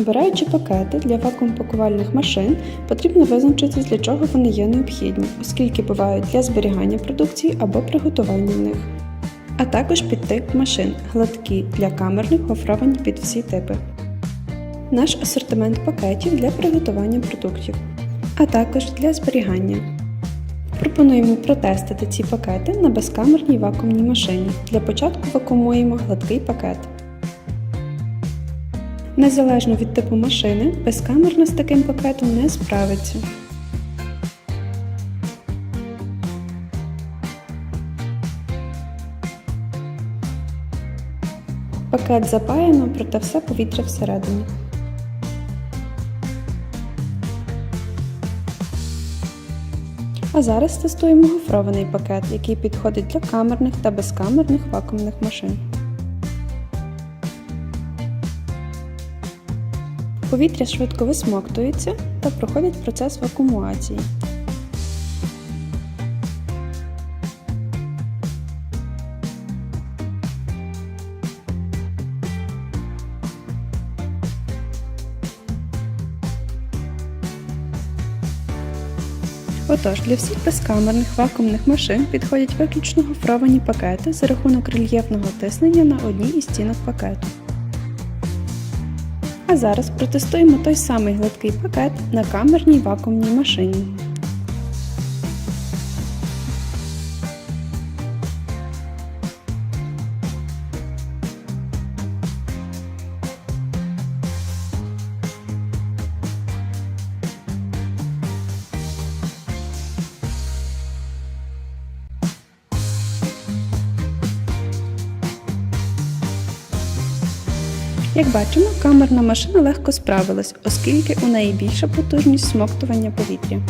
Обираючи пакети для вакуумпакувальних машин, потрібно визначитись, для чого вони є необхідні, оскільки бувають для зберігання продукції або приготування них. А також під тип машин гладкі для камерних, гофровані під всі типи. Наш асортимент пакетів для приготування продуктів, а також для зберігання. Пропонуємо протестити ці пакети на безкамерній вакуумній машині. Для початку вакуумуємо гладкий пакет. Незалежно від типу машини, безкамерна з таким пакетом не справиться. Пакет запаяно, проте все повітря всередині. А зараз тестуємо гофрований пакет, який підходить для камерних та безкамерних вакуумних машин. Повітря швидко висмоктується та проходить процес вакуумації. Отож, для всіх безкамерних вакуумних машин підходять виключно гофровані пакети за рахунок рельєфного тиснення на одній із стінок пакету. А зараз протестуємо той самий гладкий пакет на камерній вакуумній машині. Як бачимо, камерна машина легко справилась, оскільки у неї більша потужність смоктування повітря.